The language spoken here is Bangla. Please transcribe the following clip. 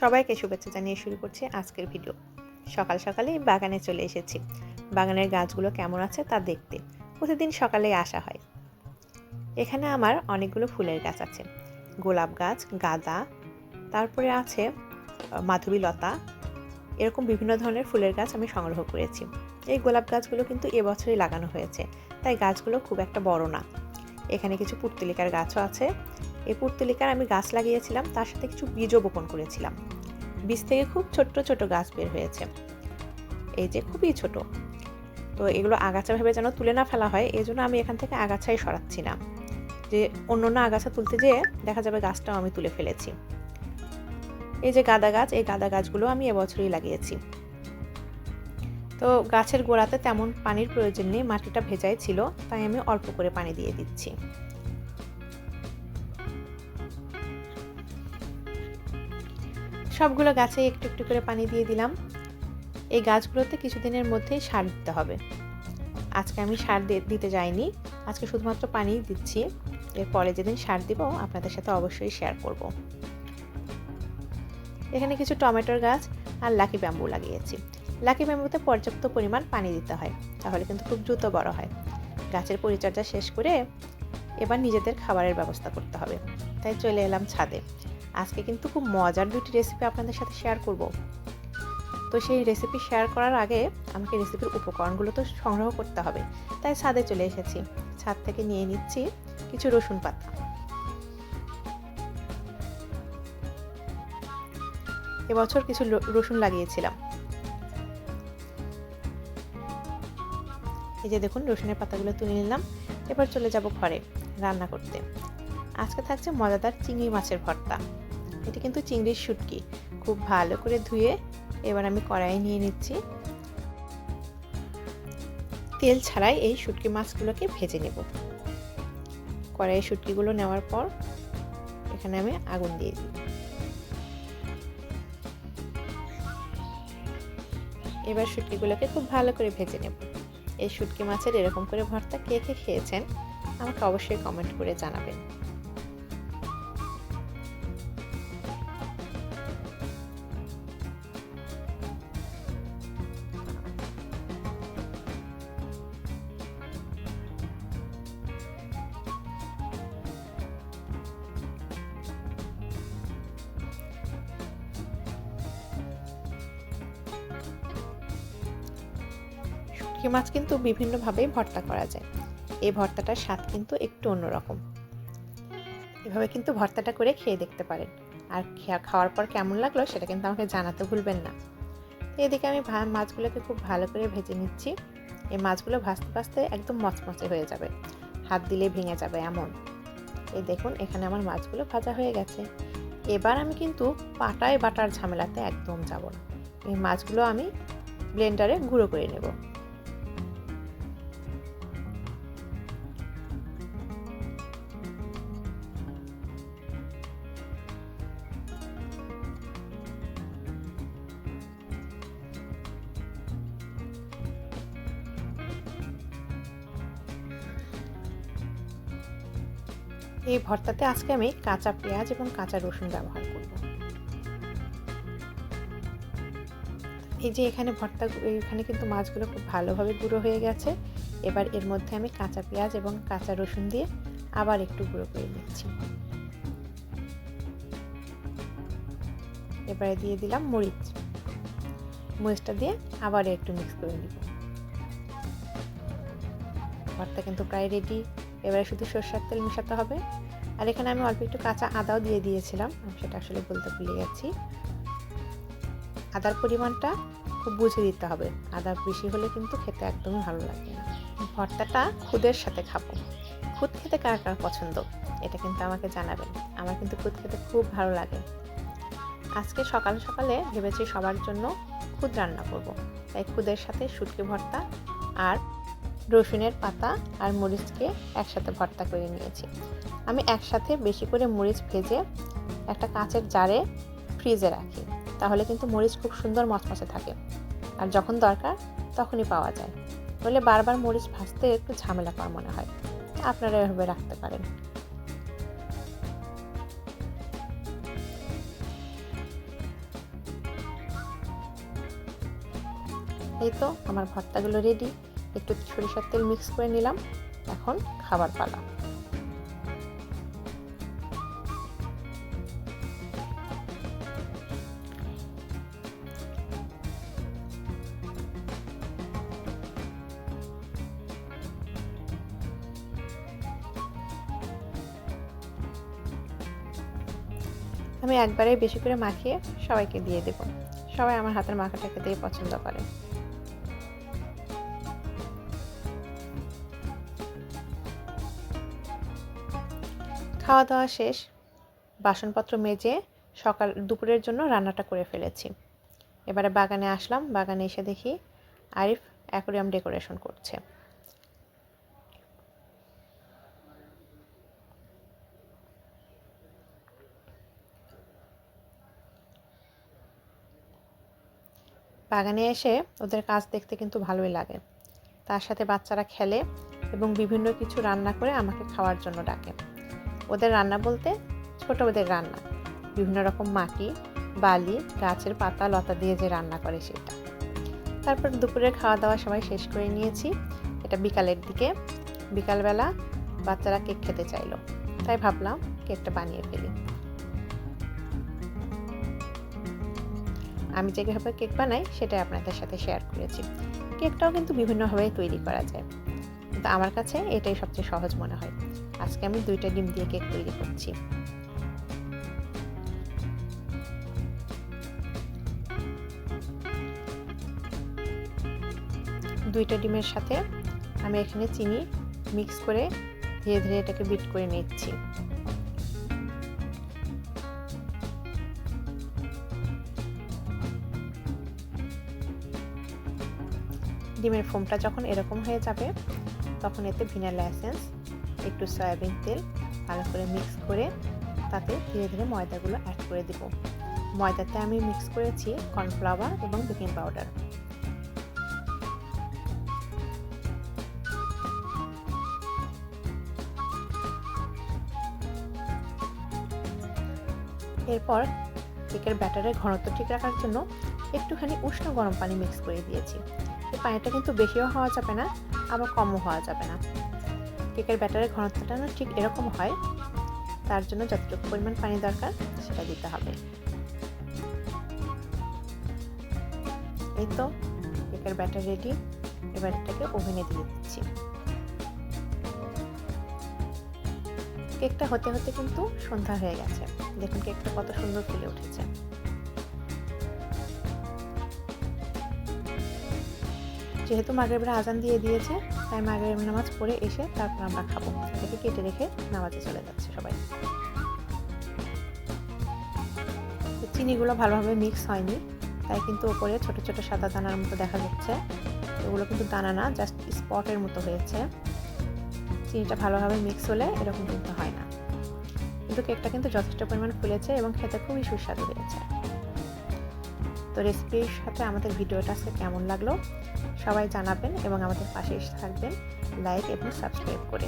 সবাইকে শুভেচ্ছা জানিয়ে শুরু করছি আজকের ভিডিও। সকাল সকালেই বাগানে চলে এসেছি। বাগানের গাছগুলো কেমন আছে তা দেখতে। প্রতিদিন সকালে আসা হয়। এখানে আমার অনেকগুলো ফুলের গাছ আছে। গোলাপ গাছ গাঁদা তারপরে আছে আহ, মাধবীলতা। এরকম বিভিন্ন ধরনের ফুলের গাছ আমি সংগ্রহ করেছি। এই গোলাপ গাছগুলো কিন্তু এবছরই লাগানো হয়েছে। তাই গাছগুলো খুব একটা বড় না। এখানে কিছু পুর্তলিকার গাছও আছে। এই পুর্তলিকার আমি গাছ লাগিয়েছিলাম, তার সাথে কিছু বীজও বপন করেছিলাম। বীজ থেকে খুব ছোট্ট ছোট গাছ বের হয়েছে। এই যে খুবই ছোট। তো এগুলো আগাছাভাবে যেন তুলে না ফেলা হয়, এই জন্য আমি এখান থেকে আগাছাই সরাচ্ছি না। যে অন্য অন্য আগাছা তুলতে যেয়ে দেখা যাবে গাছটাও আমি তুলে ফেলেছি। এই যে গাঁদা গাছ, এই গাঁদা গাছগুলো আমি এবছরই লাগিয়েছি। তো গাছের গোড়াতে তেমন পানির প্রয়োজন নেই, মাটিটা ভেজাই ছিল, তাই আমি অল্প করে পানি দিয়ে দিচ্ছি। সবগুলো গাছে একটু একটু করে পানি দিয়ে দিলাম। এই গাছগুলোতে কিছুদিনের মধ্যেই সার দিতে হবে। আজকে আমি সার দিতে যাইনি। আজকে শুধুমাত্র পানিই দিচ্ছি। এরপরে যেদিন সার দিব, আপনাদের সাথে অবশ্যই শেয়ার করব। এখানে কিছু টমেটোর গাছ আর লাকি ব্যাম্বু লাগিয়েছি। লাকি ব্যাম্বুতে পর্যাপ্ত পরিমাণ পানি দিতে হয়, তাহলে কিন্তু খুব দ্রুত বড় হয়। গাছের পরিচর্যা শেষ করে এবার নিজেদের খাবারের ব্যবস্থা করতে হবে। তাই চলে এলাম ছাদে। আজকে কিন্তু খুব মজার দুটি রেসিপি আপনাদের সাথে শেয়ার করব। তো সেই রেসিপি শেয়ার করার আগে আমাকে রেসিপির উপকরণগুলো তো সংগ্রহ করতে হবে, তাই ছাদে চলে এসেছি। ছাদ থেকে নিয়ে নিচ্ছি কিছু রসুন পাতা। এবছর কিছু রসুন লাগিয়েছিলাম। এই যে দেখুন, রসুনের পাতাগুলো তুলে নিলাম। এবার চলে যাব ঘরে রান্না করতে। আজকে থাকছে মজাদার চিংড়ি মাছের ভর্তা। এটা কিন্তু চিংড়ির শুটকি। খুব ভালো করে ধুয়ে এবার আমি কড়াই নিয়ে নিচ্ছি। তেল ছাড়াই এই শুটকি মাছগুলোকে ভেজে নেব। কড়াইয়ে শুটকিগুলো নেওয়ার পর এখানে আমি আগুন দিয়ে দিই। এবার শুটকিগুলোকে খুব ভালো করে ভেজে নেব। এই শুটকি মাছের এরকম করে ভর্তা কে কে খেয়েছেন আমাকে অবশ্যই কমেন্ট করে জানাবেন। শুটকি মাছ কিন্তু বিভিন্নভাবেই ভর্তা করা যায়। এই ভর্তাটার স্বাদ কিন্তু একটু অন্যরকম। এভাবে কিন্তু ভর্তাটা করে খেয়ে দেখতে পারেন। আর খাওয়ার পর কেমন লাগল সেটা কিন্তু আমাকে জানাতে ভুলবেন না। এদিকে আমি মাছগুলোকে খুব ভালো করে ভেজে নিচ্ছি। এই মাছগুলো ভাজতে ভাজতে একদম মচমচে হয়ে যাবে। হাত দিলে ভেঙে যাবে এমন। এই দেখুন, এখানে আমার মাছগুলো ভাজা হয়ে গেছে। এবার আমি কিন্তু পাটায় বাটার ঝামেলাতে একদম যাব না। এই মাছগুলো আমি ব্লেন্ডারে গুঁড়ো করে নেব। এই ভর্তাতে আজকে আমি কাঁচা পেঁয়াজ এবং কাঁচা রসুন ব্যবহার করব। এই যে এখানে ভর্তা, এখানে কিন্তু মাছগুলো খুব ভালোভাবে গুঁড়ো হয়ে গেছে। এবার এর মধ্যে আমি কাঁচা পেঁয়াজ এবং কাঁচা রসুন দিয়ে আবার একটু গুঁড়ো করে নিচ্ছি। এবারে দিয়ে দিলাম মরিচ। মরিচটা দিয়ে আবার একটু মিক্স করে দিব ভর্তা কিন্তু প্রায় রেডি এবারে শুধু সর্ষের তেল মেশাতে হবে। আর এখানে আমি অল্প একটু কাঁচা আদাও দিয়ে দিয়েছিলাম। আমি সেটা আসলে বলতে ভুলে গেছি। আদার পরিমাণটা খুব বুঝে দিতে হবে। আদা বেশি হলে কিন্তু খেতে একদমই ভালো লাগে না। ভর্তাটা খুদের সাথে খাব। খুদ খেতে কার কার পছন্দ? এটা কিন্তু আমাকে জানাবেন। আমার কিন্তু খুদ খেতে খুব ভালো লাগে। আজকে সকাল সকালে ভেবেছি সবার জন্য খুদ রান্না করব। তাই খুদের সাথে শুটকি ভর্তা আর রসুনের পাতা আর মরিচকে একসাথে ভর্তা করে নিয়েছি। আমি একসাথে বেশি করে মরিচ ভেজে একটা কাঁচের জারে ফ্রিজে রাখি। তাহলে কিন্তু মরিচ খুব সুন্দর মচমচে থাকে। আর যখন দরকার তখনই পাওয়া যায়। বলে বারবার মরিচ ভাজতে একটু ঝামেলা কর মনে হয়। আপনারা এভাবে রাখতে পারেন। এই তো আমার ভর্তাগুলো রেডি একটু সরিষার তেল মিক্স করে নিলাম। এখন খাবার পালা। আমি একবারে বেশি করে মাখিয়ে সবাইকে দিয়ে দেব। সবাই আমার হাতের মাখাটাকে দিয়ে পছন্দ করে। খাওয়া দাওয়া শেষ, বাসনপত্র মেজে সকাল দুপুরের জন্য রান্নাটা করে ফেলেছি। এবারে বাগানে আসলাম, বাগানে এসে দেখি আরিফ অ্যাকোরিয়াম ডেকোরেশন করছে। বাগানে এসে ওদের কাজ দেখতে কিন্তু ভালোই লাগে। তার সাথে বাচ্চারা খেলে এবং বিভিন্ন কিছু রান্না করে আমাকে খাওয়ার জন্য ডাকে। ওদের রান্না বলতে ছোট ওদের রান্না। বিভিন্ন রকম মাটি, বালি, গাছের পাতা, লতা দিয়ে যে রান্না করে সেটা। তারপর দুপুরের খাওয়া দাওয়া সবাই শেষ করে নিয়েছি। এটা বিকালের দিকে। বিকালবেলা বাচ্চারা কেক খেতে চাইলো। তাই ভাবলাম কেকটা বানিয়ে ফেলি। আমি যেভাবে কেক বানাই সেটাই আপনাদের সাথে শেয়ার করেছি। কেকটাও কিন্তু বিভিন্নভাবে তৈরি করা যায়। কিন্তু আমার কাছে এটাই সবচেয়ে সহজ মনে হয়। আজকে আমি দুইটা ডিম দিয়ে কেক তৈরি করছি। দুইটা ডিমের সাথে আমি এখানে চিনি মিক্স করে ধীরে ধীরে এটাকে বিট করে নিচ্ছি। ডিমের ফোমটা যখন এরকম হয়ে যাবে তখন এতে ভিনালা এসেন্স, একটু সয়াবিন তেল, ভালো করে মিক্স করে তাতে ধীরে ধীরে ময়দাগুলো অ্যাড করে দিব। ময়দাতে আমি মিক্স করেছি কর্নফ্লাওয়ার এবং বেকিং পাউডার। এরপর কেকের ব্যাটারের ঘনত্ব ঠিক রাখার জন্য একটুখানি উষ্ণ গরম পানি মিক্স করে দিয়েছি। এই পানিটা কিন্তু বেশিও হওয়া যাবে না আবার কমও হওয়া যাবে না। কেকের ব্যাটারের ঘনত্বটা ঠিক এরকম হয়, তার জন্য যতটুকু পরিমাণ পানি দরকার সেটা দিতে হবে। এই তো কেকের ব্যাটার রেডি, এবার এটাকে ওভেনে দিয়ে দিচ্ছি। কেকটা হতে হতে কিন্তু সন্ধ্যা হয়ে গেছে। দেখুন কেকটা কত সুন্দর ফুলে উঠেছে। যেহেতু মাগরেবের আজান দিয়ে দিয়েছে, তাই মাগরেব নামাজ পড়ে এসে তারপর আমরা খাব। এটাকে কেটে রেখে নামাজে চলে যাচ্ছে সবাই। চিনিগুলো ভালোভাবে মিক্স হয়নি, তাই কিন্তু ওপরে ছোট ছোট সাদা দানার মতো দেখা যাচ্ছে। এগুলো কিন্তু দানা না জাস্ট স্পটের মতো হয়েছে। চিনিটা ভালোভাবে মিক্স হলে এরকম কিন্তু হয় না। কিন্তু কেকটা কিন্তু যথেষ্ট পরিমাণ ফুলেছে এবং খেতে খুবই সুস্বাদু হয়েছে। রেসিপির সাথে আমাদের ভিডিওটা আজকে কেমন লাগল, সবাই জানাবেন এবং আমাদের পাশে থাকবেন, লাইক এবং সাবস্ক্রাইব করে।